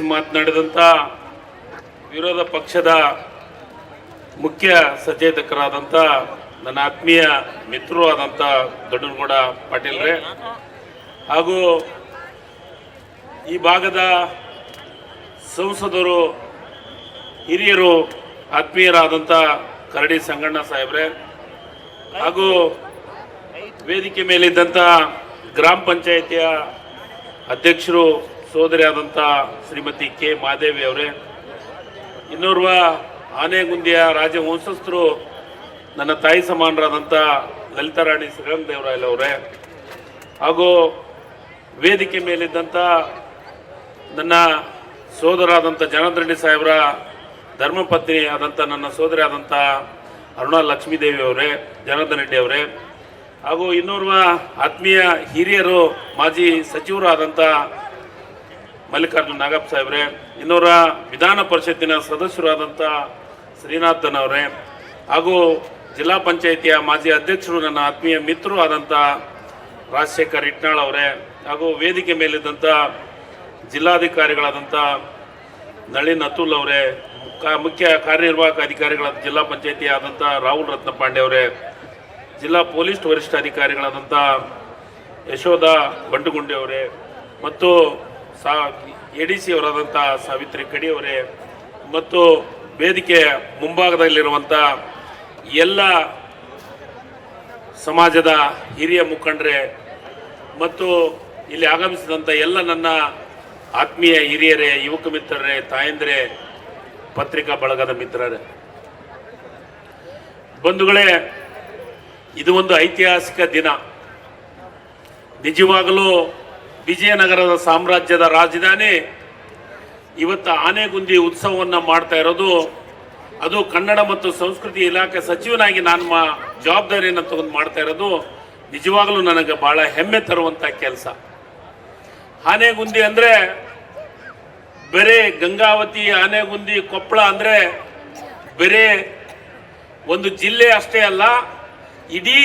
ಉದ್ದೇಶಿಸಿ ಮಾತನಾಡಿದಂಥ ವಿರೋಧ ಪಕ್ಷದ ಮುಖ್ಯ ಸಚೇತಕರಾದಂಥ ನನ್ನ ಆತ್ಮೀಯ ಮಿತ್ರರು ಆದಂಥ ದೊಡ್ಡನಗೌಡ ಪಾಟೀಲ್ರೇ ಹಾಗೂ ಈ ಭಾಗದ ಸಂಸದರು, ಹಿರಿಯರು ಆತ್ಮೀಯರಾದಂಥ ಕರಡಿ ಸಂಗಣ್ಣ ಸಾಹೇಬ್ರೆ. ಹಾಗೂ ವೇದಿಕೆ ಮೇಲಿದ್ದಂಥ ಗ್ರಾಮ ಪಂಚಾಯಿತಿಯ ಅಧ್ಯಕ್ಷರು ಸೋದರಿ ಆದಂಥ ಶ್ರೀಮತಿ ಕೆ. ಮಾದೇವಿ ಅವರೇ, ಇನ್ನೋರ್ವ ಆನೆಗುಂದಿಯ ರಾಜವಂಶಸ್ಥರು, ನನ್ನ ತಾಯಿ ಸಮಾನರಾದಂಥ ಲಲಿತಾರಾಣಿ ಶ್ರೀರಂಗದೇವರಾಯಲ್ ಅವರೇ, ಹಾಗೂ ವೇದಿಕೆ ಮೇಲಿದ್ದಂಥ ನನ್ನ ಸೋದರಾದಂಥ ಜನಾರ್ದನ್ ಸಾಹೇಬರ ಧರ್ಮಪತ್ನಿ ಆದಂಥ ನನ್ನ ಸೋದರಿ ಆದಂಥ ಅರುಣಾ ಲಕ್ಷ್ಮೀದೇವಿ ಅವರೇ ಜನಾರ್ದನ್ ರೆಡ್ಡಿ ಅವರೇ, ಹಾಗೂ ಇನ್ನೋರ್ವ ಆತ್ಮೀಯ ಹಿರಿಯರು, ಮಾಜಿ ಸಚಿವರು ಆದಂಥ ಮಲ್ಲಿಕಾರ್ಜುನ್ ನಾಗಪ್ಪ ಸಾಹೇಬ್ರೆ, ಇನ್ನೂರ ವಿಧಾನ ಪರಿಷತ್ತಿನ ಸದಸ್ಯರಾದಂಥ ಶ್ರೀನಾಥನ್ ಅವರೇ, ಹಾಗೂ ಜಿಲ್ಲಾ ಪಂಚಾಯಿತಿಯ ಮಾಜಿ ಅಧ್ಯಕ್ಷರು ನನ್ನ ಆತ್ಮೀಯ ಮಿತ್ರರು ಆದಂಥ ರಾಜಶೇಖರ್ ಇಟ್ನಾಳ್ ಅವರೇ, ಹಾಗೂ ವೇದಿಕೆ ಮೇಲಿದ್ದಂಥ ಜಿಲ್ಲಾಧಿಕಾರಿಗಳಾದಂಥ ನಳಿನ್ ಅತುಲ್ ಅವರೇ ಮುಖ್ಯ ಕಾರ್ಯನಿರ್ವಾಹಕ ಅಧಿಕಾರಿಗಳಾದ ಜಿಲ್ಲಾ ಪಂಚಾಯಿತಿ ಆದಂಥ ರಾಹುಲ್ ರತ್ನ ಪಾಂಡೆ ಅವರೇ, ಜಿಲ್ಲಾ ಪೊಲೀಸ್ ವರಿಷ್ಠಾಧಿಕಾರಿಗಳಾದಂಥ ಯಶೋಧ ಬಂಡುಗುಂಡೆ ಅವರೇ, ಮತ್ತು ಸಾ ಎ ಸಿ ಅವರಾದಂಥ ಸಾವಿತ್ರಿ ಕಡಿ ಅವರೇ ಮತ್ತು ವೇದಿಕೆ ಮುಂಭಾಗದಲ್ಲಿರುವಂಥ ಎಲ್ಲ ಸಮಾಜದ ಹಿರಿಯ ಮುಖಂಡರೇ ಮತ್ತು ಇಲ್ಲಿ ಆಗಮಿಸಿದಂಥ ಎಲ್ಲ ನನ್ನ ಆತ್ಮೀಯ ಹಿರಿಯರೇ, ಯುವಕ ಮಿತ್ರರೇ, ತಾಯಂದ್ರೆ, ಪತ್ರಿಕಾ ಬಳಗದ ಮಿತ್ರರೇ. ಬಂಧುಗಳೇ, ಇದು ಒಂದು ಐತಿಹಾಸಿಕ ದಿನ. ನಿಜವಾಗಲೂ ವಿಜಯನಗರದ ಸಾಮ್ರಾಜ್ಯದ ರಾಜಧಾನಿ. ಇವತ್ತು ಆನೆಗುಂದಿ ಉತ್ಸವವನ್ನು ಮಾಡ್ತಾ ಇರೋದು. ಅದು ಕನ್ನಡ ಮತ್ತು ಸಂಸ್ಕೃತಿ ಇಲಾಖೆ ಸಚಿವನಾಗಿ ನಾನು ಮಾ ಜವಾಬ್ದಾರಿಯನ್ನು ತಗೊಂಡು ಮಾಡ್ತಾ ಇರೋದು. ನಿಜವಾಗಲೂ ನನಗೆ ಬಹಳ ಹೆಮ್ಮೆ ತರುವಂಥ ಕೆಲಸ. ಆನೆಗುಂದಿ ಅಂದರೆ ಬರೇ ಗಂಗಾವತಿ, ಆನೆಗುಂದಿ, ಕೊಪ್ಪಳ ಅಂದರೆ ಬರೇ ಒಂದು ಜಿಲ್ಲೆ ಅಷ್ಟೇ ಅಲ್ಲ, ಇಡೀ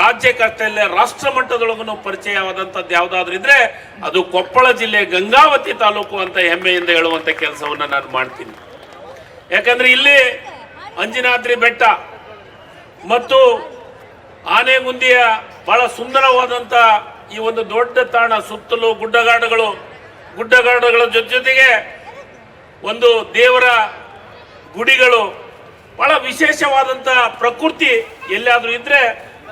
ರಾಜ್ಯಕ್ಕಷ್ಟೇ ಅಲ್ಲ ರಾಷ್ಟ್ರ ಮಟ್ಟದೊಳಗೂ ಪರಿಚಯವಾದಂಥದ್ದು ಯಾವುದಾದ್ರೂ ಇದ್ರೆ ಅದು ಕೊಪ್ಪಳ ಜಿಲ್ಲೆ ಗಂಗಾವತಿ ತಾಲೂಕು ಅಂತ ಹೆಮ್ಮೆಯಿಂದ ಹೇಳುವಂಥ ಕೆಲಸವನ್ನು ನಾನು ಮಾಡ್ತೀನಿ. ಯಾಕಂದ್ರೆ ಇಲ್ಲಿ ಅಂಜನಾದ್ರಿ ಬೆಟ್ಟ ಮತ್ತು ಆನೆಗುಂದಿಯ ಬಹಳ ಸುಂದರವಾದಂಥ ಈ ಒಂದು ದೊಡ್ಡ ತಾಣ, ಸುತ್ತಲೂ ಗುಡ್ಡಗಾಡುಗಳು, ಗುಡ್ಡಗಾಡುಗಳ ಜೊತೆ ಜೊತೆಗೆ ಒಂದು ದೇವರ ಗುಡಿಗಳು, ಬಹಳ ವಿಶೇಷವಾದಂಥ ಪ್ರಕೃತಿ ಎಲ್ಲಿಯಾದರೂ ಇದ್ರೆ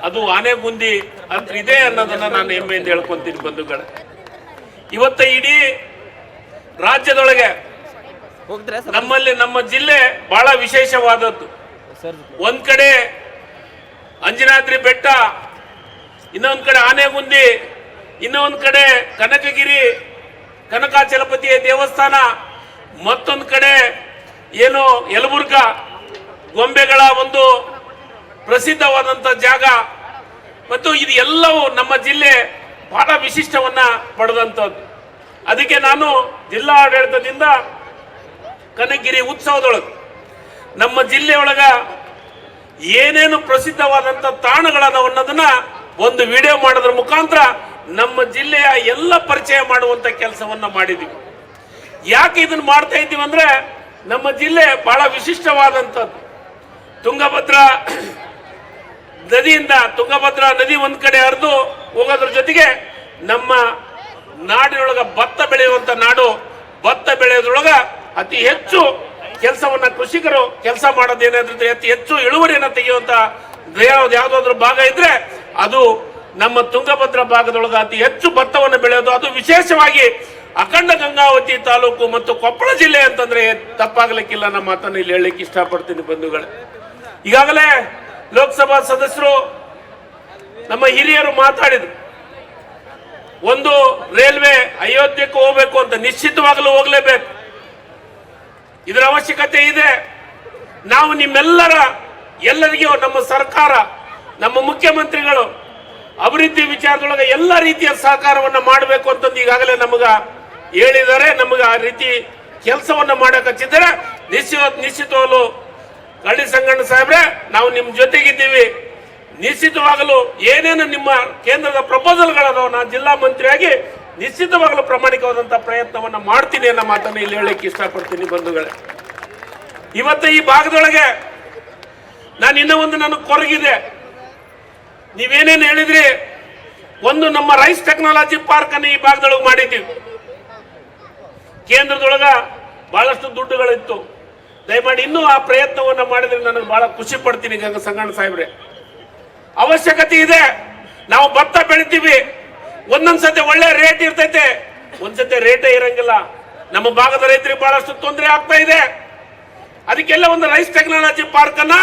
ಅದು ಆನೆಗುಂದಿ ಅಂತ ಇದೆ ಅನ್ನೋದನ್ನ ನಾನು ಹೆಮ್ಮೆಯಿಂದ ಹೇಳ್ಕೊಂತೀನಿ ಬಂಧುಗಳ. ಇವತ್ತ ಇಡೀ ರಾಜ್ಯದೊಳಗೆ ನಮ್ಮಲ್ಲಿ ನಮ್ಮ ಜಿಲ್ಲೆ ಬಹಳ ವಿಶೇಷವಾದದ್ದು. ಒಂದ್ ಕಡೆ ಅಂಜನಾದ್ರಿ ಬೆಟ್ಟ ಇನ್ನೊಂದ್ ಕಡೆ ಆನೆಗುಂದಿ ಇನ್ನೊಂದ್ ಕಡೆ ಕನಕಗಿರಿ ಕನಕಾಚಲಪತಿಯ ದೇವಸ್ಥಾನ ಮತ್ತೊಂದ್ ಕಡೆ ಏನು ಯಲಬುರ್ಗ ಗೊಂಬೆಗಳ ಒಂದು ಪ್ರಸಿದ್ಧವಾದಂಥ ಜಾಗ. ಮತ್ತು ಇದು ಎಲ್ಲವೂ ನಮ್ಮ ಜಿಲ್ಲೆ ಬಹಳ ವಿಶಿಷ್ಟವನ್ನ ಪಡೆದಂಥದ್ದು. ಅದಕ್ಕೆ ನಾನು ಜಿಲ್ಲಾ ಆಡಳಿತದಿಂದ ಕನಕಗಿರಿ ಉತ್ಸವದೊಳಗೆ ನಮ್ಮ ಜಿಲ್ಲೆಯೊಳಗ ಏನೇನು ಪ್ರಸಿದ್ಧವಾದಂಥ ತಾಣಗಳದಾವ ಅನ್ನೋದನ್ನ ಒಂದು ವಿಡಿಯೋ ಮಾಡೋದ್ರ ಮುಖಾಂತರ ನಮ್ಮ ಜಿಲ್ಲೆಯ ಎಲ್ಲ ಪರಿಚಯ ಮಾಡುವಂಥ ಕೆಲಸವನ್ನ ಮಾಡಿದ್ದೀವಿ ಯಾಕೆ ಇದನ್ನ ಮಾಡ್ತಾ ಇದ್ದೀವಿ ಅಂದ್ರೆ ನಮ್ಮ ಜಿಲ್ಲೆ ಬಹಳ ವಿಶಿಷ್ಟವಾದಂಥದ್ದು. ತುಂಗಭದ್ರಾ ನದಿಯಿಂದ ತುಂಗಭದ್ರಾ ನದಿ ಒಂದ್ ಕಡೆ ಹರಿದು ಹೋಗೋದ್ರ ಜೊತೆಗೆ ನಮ್ಮ ನಾಡಿನೊಳಗ ಭತ್ತ ಬೆಳೆಯುವಂತ ನಾಡು, ಭತ್ತ ಬೆಳೆಯೋದ್ರೊಳಗ ಅತಿ ಹೆಚ್ಚು ಕೆಲಸವನ್ನ ಕೃಷಿಕರು ಕೆಲಸ ಮಾಡೋದೇನಾದ್ರೆ ಅತಿ ಹೆಚ್ಚು ಇಳುವರಿಯನ್ನ ತೆಗೆಯುವಂತ ಯಾವ್ದು ಯಾವ್ದಾದ್ರು ಭಾಗ ಇದ್ರೆ ಅದು ನಮ್ಮ ತುಂಗಭದ್ರಾ ಭಾಗದೊಳಗ ಅತಿ ಹೆಚ್ಚು ಭತ್ತವನ್ನು ಬೆಳೆಯೋದು. ಅದು ವಿಶೇಷವಾಗಿ ಅಖಂಡ ಗಂಗಾವತಿ ತಾಲೂಕು ಮತ್ತು ಕೊಪ್ಪಳ ಜಿಲ್ಲೆ ಅಂತಂದ್ರೆ ತಪ್ಪಾಗ್ಲಿಕ್ಕಿಲ್ಲ. ನಮ್ಮ ಮಾತನ್ನು ಇಲ್ಲಿ ಹೇಳಲಿಕ್ಕೆ ಇಷ್ಟಪಡ್ತೀನಿ ಬಂಧುಗಳೇ. ಈಗಾಗಲೇ ಲೋಕಸಭಾ ಸದಸ್ಯರು ನಮ್ಮ ಹಿರಿಯರು ಮಾತಾಡಿದ್ರು. ಒಂದು ರೈಲ್ವೆ ಅಯೋಧ್ಯಕ್ಕೆ ಹೋಗ್ಬೇಕು ಅಂತ ನಿಶ್ಚಿತವಾಗಲೂ ಹೋಗಲೇಬೇಕು. ಇದರ ಅವಶ್ಯಕತೆ ಇದೆ. ನಾವು ನಿಮ್ಮೆಲ್ಲರ, ಎಲ್ಲರಿಗೂ ನಮ್ಮ ಸರ್ಕಾರ, ನಮ್ಮ ಮುಖ್ಯಮಂತ್ರಿಗಳು ಅಭಿವೃದ್ಧಿ ವಿಚಾರದೊಳಗೆ ಎಲ್ಲ ರೀತಿಯ ಸಹಕಾರವನ್ನು ಮಾಡಬೇಕು ಅಂತಂದು ಈಗಾಗಲೇ ನಮಗ ಹೇಳಿದರೆ, ನಮಗೆ ಆ ರೀತಿ ಕೆಲಸವನ್ನು ಮಾಡಕ್ಕೆ ನಿಶ್ಚಿತ ನಿಶ್ಚಿತವಾಗಲು ಕಳ್ಳಿ ಸಂಗಣ್ಣ ಸಾಹೇಬ್ರೆ, ನಾವು ನಿಮ್ಮ ಜೊತೆಗಿದ್ದೀವಿ. ನಿಶ್ಚಿತವಾಗಲು ಏನೇನು ನಿಮ್ಮ ಕೇಂದ್ರದ ಪ್ರಪೋಸಲ್ಗಳದಾವ, ನಾನು ಜಿಲ್ಲಾ ಮಂತ್ರಿಯಾಗಿ ನಿಶ್ಚಿತವಾಗಲೂ ಪ್ರಾಮಾಣಿಕವಾದಂಥ ಪ್ರಯತ್ನವನ್ನ ಮಾಡ್ತೀನಿ ಅನ್ನೋ ಮಾತನ್ನ ಇಲ್ಲಿ ಹೇಳಕ್ಕೆ ಇಷ್ಟಪಡ್ತೀನಿ ಬಂಧುಗಳೇ. ಇವತ್ತು ಈ ಭಾಗದೊಳಗೆ ನಾನು ಇನ್ನೂ ಒಂದು ನನಗೆ ಕೊರಗಿದೆ. ನೀವೇನೇನು ಹೇಳಿದ್ರಿ? ಒಂದು ನಮ್ಮ ರೈಸ್ ಟೆಕ್ನಾಲಜಿ ಪಾರ್ಕ್ ಅನ್ನು ಈ ಭಾಗದೊಳಗೆ ಮಾಡಿದ್ದೀವಿ. ಕೇಂದ್ರದೊಳಗ ಬಹಳಷ್ಟು ದುಡ್ಡುಗಳಿತ್ತು. ದಯಮಾಡಿ ಇನ್ನೂ ಆ ಪ್ರಯತ್ನವನ್ನು ಮಾಡಿದ್ರೆ ನನಗೆ ಬಹಳ ಖುಷಿ ಪಡ್ತೀನಿ, ಗಂಗ ಸಂಗಣ್ಣ ಸಾಹೇಬ್ರೆ. ಅವಶ್ಯಕತೆ ಇದೆ. ನಾವು ಭತ್ತ ಬೆಳಿತೀವಿ. ಒಂದೊಂದ್ಸತಿ ಒಳ್ಳೆ ರೇಟ್ ಇರ್ತೈತೆ. ಒಂದ್ಸತಿ ರೇಟೇ ಇರಂಗಿಲ್ಲ. ನಮ್ಮ ಭಾಗದ ರೈತರಿಗೆ ಬಹಳಷ್ಟು ತೊಂದರೆ ಆಗ್ತಾ ಇದೆ. ಅದಕ್ಕೆಲ್ಲ ಒಂದು ರೈಸ್ ಟೆಕ್ನಾಲಜಿ ಪಾರ್ಕ್ ಅನ್ನ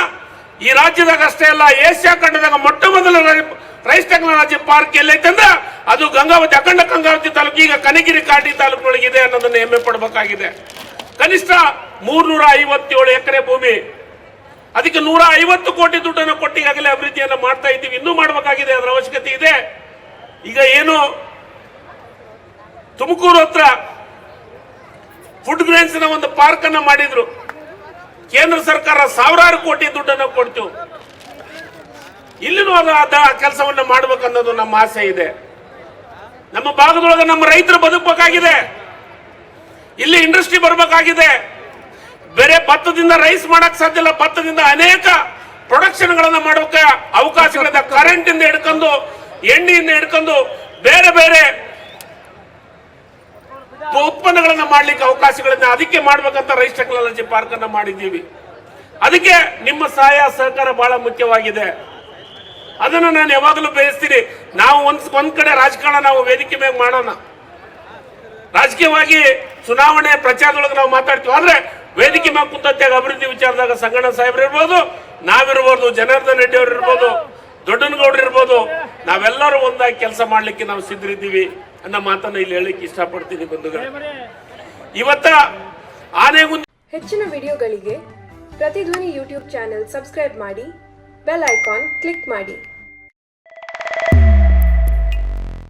ಈ ರಾಜ್ಯದಾಗ ಅಷ್ಟೇ ಅಲ್ಲ ಏಷ್ಯಾ ಖಂಡದಾಗ ಮೊಟ್ಟ ಮೊದಲ ರೈಸ್ ಟೆಕ್ನಾಲಜಿ ಪಾರ್ಕ್ ಎಲ್ಲೈತೆ ಅಂದ್ರೆ ಅದು ಗಂಗಾವತಿ, ಅಖಂಡ ಗಂಗಾವತಿ ತಾಲೂಕು, ಈಗ ಕನಗಿರಿ ಕಾಟಿ ತಾಲೂಕಿನೊಳಗಿದೆ ಅನ್ನೋದನ್ನ ಹೆಮ್ಮೆ ಪಡಬೇಕಾಗಿದೆ. ಕನಿಷ್ಠ ಮೂರ್ನೂರ ಐವತ್ತೇಳು ಎಕರೆ ಭೂಮಿ. ಅದಕ್ಕೆ ನೂರ ಐವತ್ತು ಕೋಟಿ ದುಡ್ಡನ್ನು ಕೊಟ್ಟು ಈಗಾಗಲೇ ಅಭಿವೃದ್ಧಿಯನ್ನು ಮಾಡ್ತಾ ಇದ್ದೀವಿ. ಇನ್ನೂ ಮಾಡಬೇಕಾಗಿದೆ ಅದರ ಅವಶ್ಯಕತೆ ಇದೆ. ಈಗ ಏನು? ತುಮಕೂರು ಹತ್ರ ಫುಡ್ ಗ್ರೇನ್ಸ್ನ ಒಂದು ಪಾರ್ಕ್ ಅನ್ನ ಮಾಡಿದ್ರು. ಕೇಂದ್ರ ಸರ್ಕಾರ ಸಾವಿರಾರು ಕೋಟಿ ದುಡ್ಡನ್ನು ಕೊಡ್ತು. ಇಲ್ಲಿನೂ ಅದು ಕೆಲಸವನ್ನು ಮಾಡ್ಬೇಕನ್ನೋದು ನಮ್ಮ ಆಸೆ ಇದೆ. ನಮ್ಮ ಭಾಗದೊಳಗೆ ನಮ್ಮ ರೈತರು ಬದುಕಬೇಕಾಗಿದೆ. ಇಲ್ಲಿ ಇಂಡಸ್ಟ್ರಿ ಬರಬೇಕಾಗಿದೆ. ಬೇರೆ ಭತ್ತದಿಂದ ರೈಸ್ ಮಾಡಕ್ ಸಾಧ್ಯ ಇಲ್ಲ. ಭತ್ತದಿಂದ ಅನೇಕ ಪ್ರೊಡಕ್ಷನ್ ಗಳನ್ನ ಮಾಡೋಕೆ ಅವಕಾಶಗಳಿದೆ. ಕರೆಂಟ್ ಇಂದ ಹಿಡ್ಕೊಂಡು, ಎಣ್ಣೆಯಿಂದ ಹಿಡ್ಕೊಂಡು, ಬೇರೆ ಬೇರೆ ಉತ್ಪನ್ನಗಳನ್ನ ಮಾಡ್ಲಿಕ್ಕೆ ಅವಕಾಶಗಳನ್ನ ಅದಕ್ಕೆ ಮಾಡ್ಬೇಕಂತ ರೈಸ್ ಟೆಕ್ನಾಲಜಿ ಪಾರ್ಕ್ ಅನ್ನ ಮಾಡಿದ್ದೀವಿ. ಅದಕ್ಕೆ ನಿಮ್ಮ ಸಹಾಯ, ಸಹಕಾರ ಬಹಳ ಮುಖ್ಯವಾಗಿದೆ. ಅದನ್ನ ನಾನು ಯಾವಾಗಲೂ ಬಯಸ್ತೀನಿ. ನಾವು ಒಂದ್ ಒಂದ್ ಕಡೆ ರಾಜಕಾರಣ ನಾವು ವೇದಿಕೆ ಮೇಲೆ ಮಾಡೋಣ. ರಾಜಕೀಯವಾಗಿ ಚುನಾವಣೆ ಪ್ರಚಾರದೊಳಗೆ ನಾವು ಮಾತಾಡ್ತೀವಿ. ಆದ್ರೆ ವೇದಿಕೆ ಮೇಲೆ ಕುಂತಾಗ ಅಭಿವೃದ್ಧಿ ವಿಚಾರದಾಗ ಸಂಗಣ್ಣ ಸಾಹೇಬ್ರು ಇರ್ಬೋದು, ನಾವಿರ್ಬೋದು, ಜನಾರ್ದನ್ ರೆಡ್ಡಿ ಅವ್ರು ಇರ್ಬೋದು, ದೊಡ್ಡನಗೌಡ್ರು ಇರ್ಬೋದು, ನಾವೆಲ್ಲರೂ ಒಂದಾಗಿ ಕೆಲಸ ಮಾಡ್ಲಿಕ್ಕೆ ನಾವು ಸಿದ್ಧರಿದ್ದೀವಿ ಅನ್ನೋ ಮಾತನ್ನ ಇಲ್ಲಿ ಹೇಳಿಕ್ಕೆ ಇಷ್ಟಪಡ್ತೀನಿ ಬಂಧುಗಳೇ. ಇವತ್ತ ಆನೆಗುಂದಿ ಹೆಚ್ಚಿನ ವಿಡಿಯೋಗಳಿಗೆ ಪ್ರತಿಧ್ವನಿ ಯೂಟ್ಯೂಬ್ ಚಾನೆಲ್ ಸಬ್ಸ್ಕ್ರೈಬ್ ಮಾಡಿ, ಬೆಲ್ ಐಕಾನ್ ಕ್ಲಿಕ್ ಮಾಡಿ.